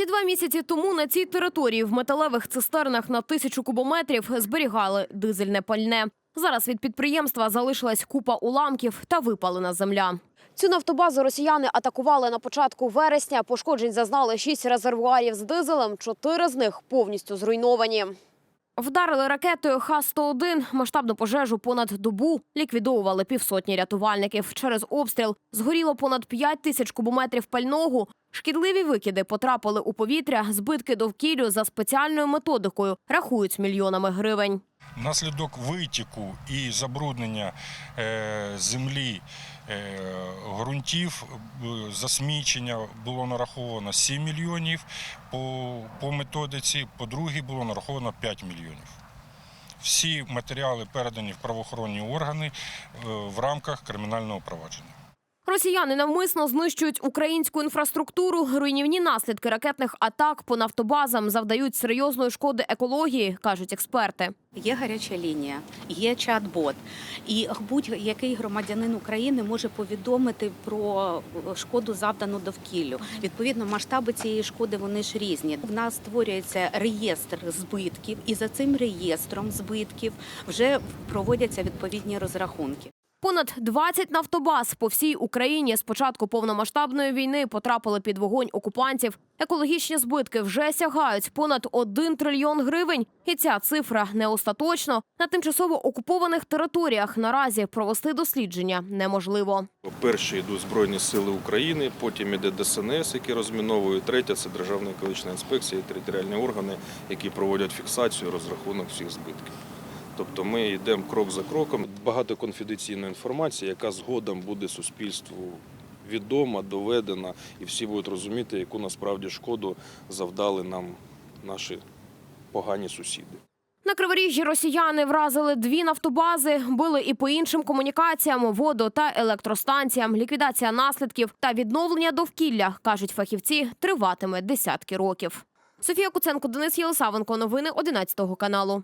Ще два місяці тому на цій території в металевих цистернах на тисячу кубометрів зберігали дизельне пальне. Зараз від підприємства залишилась купа уламків та випалена земля. Цю нафтобазу росіяни атакували на початку вересня. Пошкоджень зазнали шість резервуарів з дизелем. Чотири з них повністю зруйновані. Вдарили ракетою Х-101. Масштабну пожежу понад добу ліквідовували півсотні рятувальників. Через обстріл згоріло понад 5 тисяч кубометрів пального. Шкідливі викиди потрапили у повітря. Збитки довкіллю за спеціальною методикою рахують мільйонами гривень. Внаслідок витіку і забруднення е, землі е, ґрунтів, е, засмічення було нараховано 7 мільйонів по, по методиці, по другій було нараховано 5 мільйонів. Всі матеріали передані в правоохоронні органи в рамках кримінального провадження. Росіяни навмисно знищують українську інфраструктуру. Руйнівні наслідки ракетних атак по нафтобазам завдають серйозної шкоди екології, кажуть експерти. Є гаряча лінія, є чат-бот, і будь-який громадянин України може повідомити про шкоду завдану довкіллю. Відповідно, масштаби цієї шкоди вони ж різні. В нас створюється реєстр збитків, і за цим реєстром збитків вже проводяться відповідні розрахунки. Понад 20 нафтобаз по всій Україні з початку повномасштабної війни потрапили під вогонь окупантів. Екологічні збитки вже сягають понад 1 трильйон гривень. І ця цифра не остаточно. На тимчасово окупованих територіях наразі провести дослідження неможливо. Перші йдуть Збройні Сили України, потім іде ДСНС, які розміновують. Третя це Державна екологічна інспекція, і територіальні органи, які проводять фіксацію, розрахунок всіх збитків. Тобто ми йдемо крок за кроком. Багато конфіденційної інформації, яка згодом буде суспільству відома, доведена, і всі будуть розуміти, яку насправді шкоду завдали нам наші погані сусіди. На Криворіжжі росіяни вразили дві нафтобази, били і по іншим комунікаціям, водо та електростанціям. Ліквідація наслідків та відновлення довкілля, кажуть фахівці, триватиме десятки років. Софія Куценко, Денис Єлисавенко. Новини 11 каналу.